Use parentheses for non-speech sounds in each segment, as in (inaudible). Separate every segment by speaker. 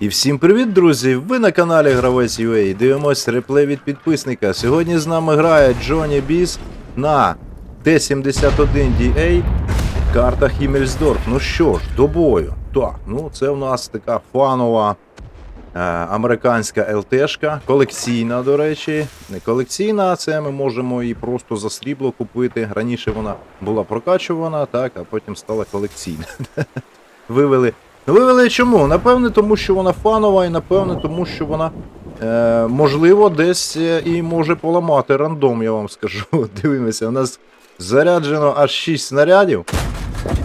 Speaker 1: І всім привіт, друзі! Ви на каналі Гравець UA. Дивимось реплей від підписника. Сьогодні з нами грає Джоні Біс на Т-71DA карта Хіммельсдорф. Ну що ж, до бою. Так, ну це у нас така фанова е, американська ЛТшка, колекційна, до речі. Не колекційна, це ми можемо її просто за срібло купити. Раніше вона була прокачувана, так, а потім стала колекційна. (laughs) Вивели Вивели чому? Напевне, тому що вона фанова, і напевне, тому що вона е, можливо десь е, і може поламати рандом, я вам скажу. (laughs) Дивимося, у нас заряджено аж 6 снарядів.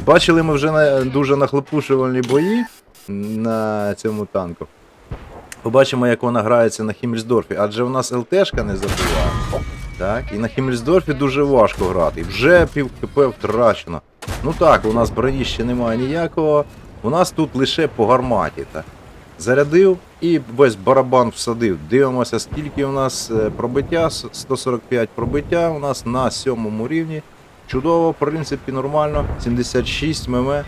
Speaker 1: Бачили ми вже дуже нахлопушувальні бої на цьому танку. Побачимо, як вона грається на Хіммельсдорфі, адже в нас ЛТшка не забуває. Так, і на Хіммельсдорфі дуже важко грати. Вже пів КП втрачено. Ну так, у нас броні ще немає ніякого. У нас тут лише по гарматі. Так. Зарядив і весь барабан всадив. Дивимося, скільки у нас е, пробиття. 145 пробиття у нас на сьомому рівні. Чудово, в принципі, нормально. 76 мм.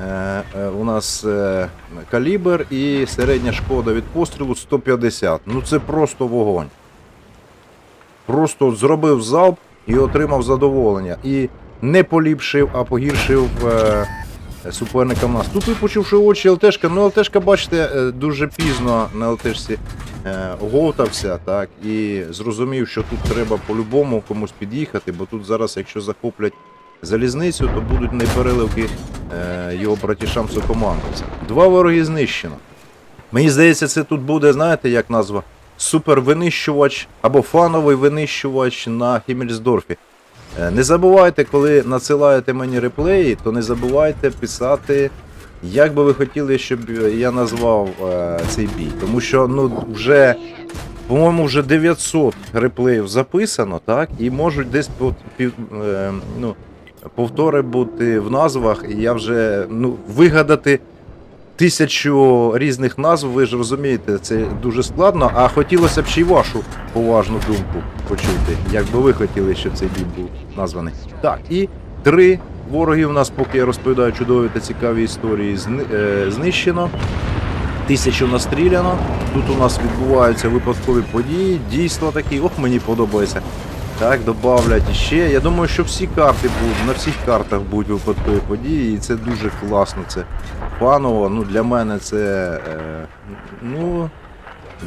Speaker 1: Е, е, у нас е, калібр і середня шкода від пострілу 150. Ну це просто вогонь. Просто зробив залп і отримав задоволення. І не поліпшив, а погіршив е, суперникам нас. Тут випучивши очі ЛТшка, ну ЛТшка, бачите, е, дуже пізно на ЛТшці е, оговтався, так, і зрозумів, що тут треба по-любому комусь під'їхати, бо тут зараз, якщо захоплять залізницю, то будуть непереливки е, його братішам сокомандовцям. Два вороги знищено. Мені здається, це тут буде, знаєте, як назва? Супервинищувач або фановий винищувач на Хіммельсдорфі. Е, Не забувайте, коли надсилаєте мені реплеї, то не забувайте писати, як би ви хотіли, щоб я назвав е, цей бій. Тому що ну, вже, по-моєму, вже 900 реплеїв записано, так? І можуть десь по- пів, е, ну, повтори бути в назвах, і я вже ну, вигадати тисячу різних назв, ви ж розумієте, це дуже складно. А хотілося б ще й вашу поважну думку почути, як би ви хотіли, щоб цей бій був названий. Так, і три вороги у нас, поки я розповідаю чудові та цікаві історії, е, знищено. Тисячу настріляно. Тут у нас відбуваються випадкові події, дійства такі. Ох, мені подобається. Так, додавлять іще. Я думаю, що всі карти будуть, на всіх картах будуть випадкові події, і це дуже класно. Це фаново. Ну, для мене це. Е, ну.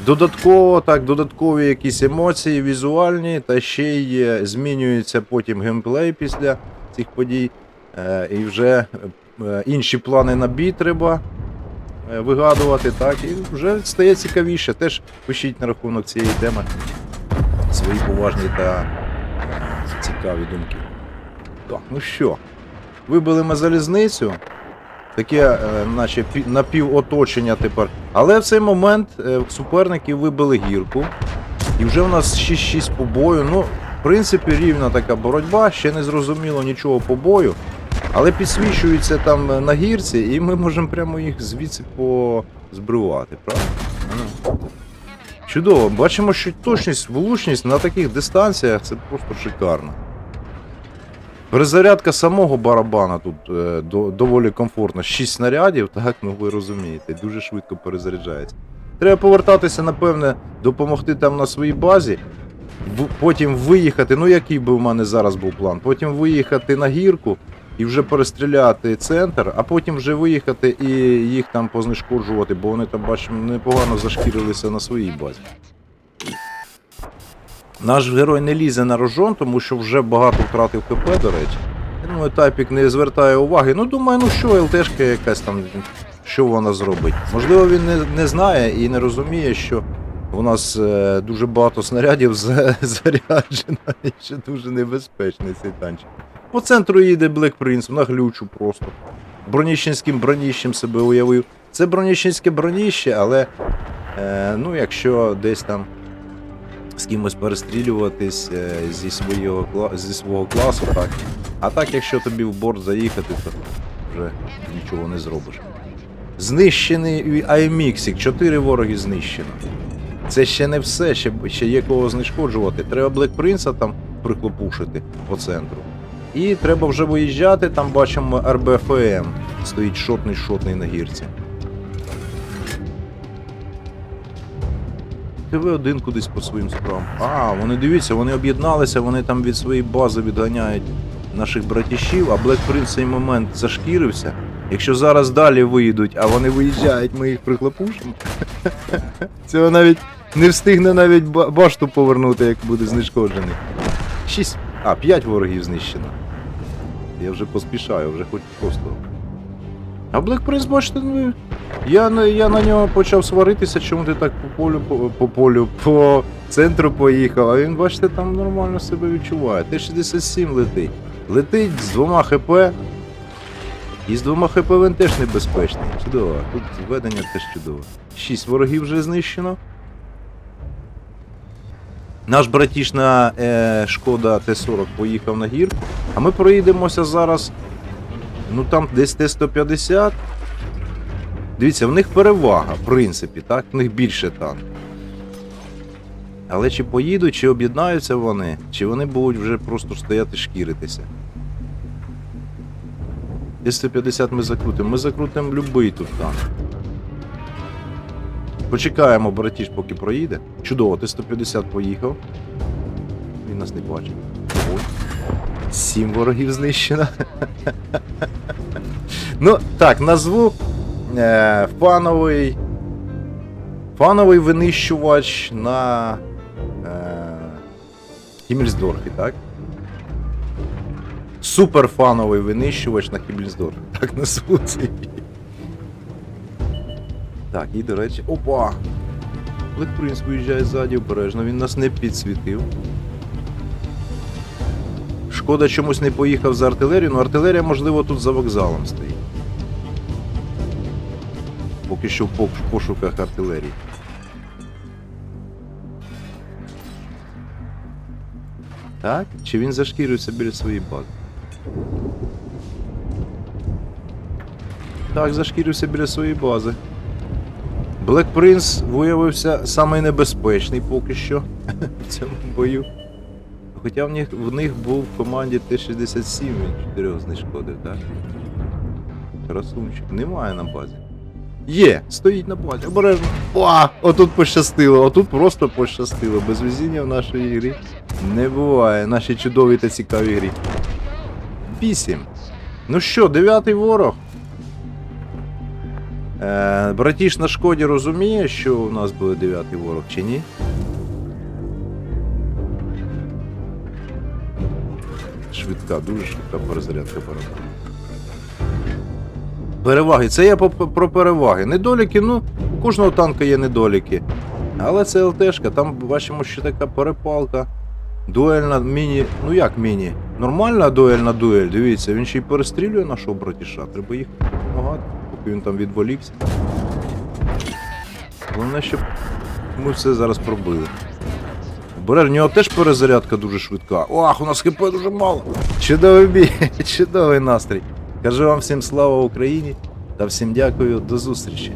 Speaker 1: Додатково, так, додаткові якісь емоції візуальні, та ще й е, змінюється потім геймплей після цих подій. Е, і вже е, інші плани на бій треба е, вигадувати, так, і вже стає цікавіше. Теж пишіть на рахунок цієї теми свої поважні та цікаві думки. Так, ну що, вибили ми залізницю. Таке, е, наче напівоточення тепер. Але в цей момент е, суперники вибили гірку. І вже в нас 6-6 по бою. Ну, в принципі, рівна така боротьба, ще не зрозуміло нічого по бою. Але підсвічується там е, на гірці, і ми можемо прямо їх звідси позбривати, правда? Ну. Чудово, бачимо, що точність, влучність на таких дистанціях це просто шикарно. Перезарядка самого барабана тут е, до, доволі комфортна. 6 снарядів, так, ну ви розумієте, дуже швидко перезаряджається. Треба повертатися, напевне, допомогти там на своїй базі, потім виїхати. Ну, який би в мене зараз був план? Потім виїхати на гірку і вже перестріляти центр, а потім вже виїхати і їх там познешкоджувати, бо вони там, бачимо, непогано зашкірилися на своїй базі. Наш герой не лізе на рожон, тому що вже багато втратив КП, до речі. Я думаю, тайпік не звертає уваги. Ну, думаю, ну що, ЛТшка якась там, що вона зробить. Можливо, він не, не знає і не розуміє, що у нас е, дуже багато снарядів за- заряджено і що дуже небезпечний цей танчик. По центру їде Black Prince, на глючу просто. Броніщенським броніщем себе уявив. Це броніщенське броніще, але е, ну, якщо десь там з кимось перестрілюватись е, зі, свого, зі свого класу, так. А так, якщо тобі в борт заїхати, то вже нічого не зробиш. Знищений iMixик, чотири вороги знищено. Це ще не все, ще, ще є кого знешкоджувати. Треба Prince там прихлопушити по центру. І треба вже виїжджати, там бачимо РБФМ. Стоїть шотний шотний на гірці. ТВ-1 кудись по своїм справам. А, вони дивіться, вони об'єдналися, вони там від своєї бази відганяють наших братішів, а Black Prince в цей момент зашкірився. Якщо зараз далі виїдуть, а вони виїжджають, ми їх прихлопушимо. (laughs) Цього навіть не встигне навіть башту повернути, як буде знешкоджений. Шість. А, п'ять ворогів знищено. Я вже поспішаю, вже хоч просто. А Black бачите, ну. Я, я на нього почав сваритися, чому ти так по полю, по, по полю, по центру поїхав, а він, бачите, там нормально себе відчуває. Т-67 летить. Летить з двома ХП. І з двома ХП він теж небезпечний. Чудово. Тут зведення теж чудово. Шість ворогів вже знищено. Наш братіш на е, Шкода Т-40 поїхав на гірку, а ми проїдемося зараз. Ну там десь Т-150. Дивіться, в них перевага, в принципі, так? В них більше танків. Але чи поїдуть, чи об'єднаються вони, чи вони будуть вже просто стояти шкіритися. Т-150 ми закрутимо. Ми закрутимо любий тут танк. Почекаємо, братіш, поки проїде. Чудово, Т-150 поїхав. Він нас не бачить. Ой. Сім ворогів знищено. ну, так, назву е, фановий. Фановий винищувач на е, Хіммельсдорфі, так? Суперфановий винищувач на Хіммельсдорфі. Так назву цей. Так, і до речі. Опа! Prince виїжджає ззаді обережно, він нас не підсвітив. Шкода чомусь не поїхав за артилерію, але артилерія, можливо, тут за вокзалом стоїть. Поки що в пошуках артилерії. Так? Чи він зашкірився біля своєї бази? Так, зашкірився біля своєї бази. Black Prince виявився самий небезпечний поки що (laughs) в цьому бою. Хоча в них, в них був в команді Т-67, він 4 знешкодив, так? Красунчик. Немає на базі. Є! Стоїть на базі, обережно. О! Отут пощастило, отут просто пощастило. Без везіння в нашій грі не буває. Нашій чудовій та цікавій грі. Вісім. Ну що, дев'ятий ворог. Е, братіш на шкоді розуміє, що у нас буде дев'ятий ворог чи ні? Швидка, дуже швидка перезарядка переваги. Переваги. Це я про переваги. Недоліки, ну, у кожного танка є недоліки. Але це ЛТшка, там бачимо, що така перепалка. Дуельна міні. Ну як міні? Нормальна дуельна дуель, дивіться, він ще й перестрілює нашого братіша. Треба їх допомагати, поки він там відволікся. Головне, щоб ми все зараз пробили. Бере, в нього теж перезарядка дуже швидка. Ох, у нас хп дуже мало. Чудовий бій, (laughs) чудовий настрій. Кажу вам всім слава Україні та всім дякую, до зустрічі.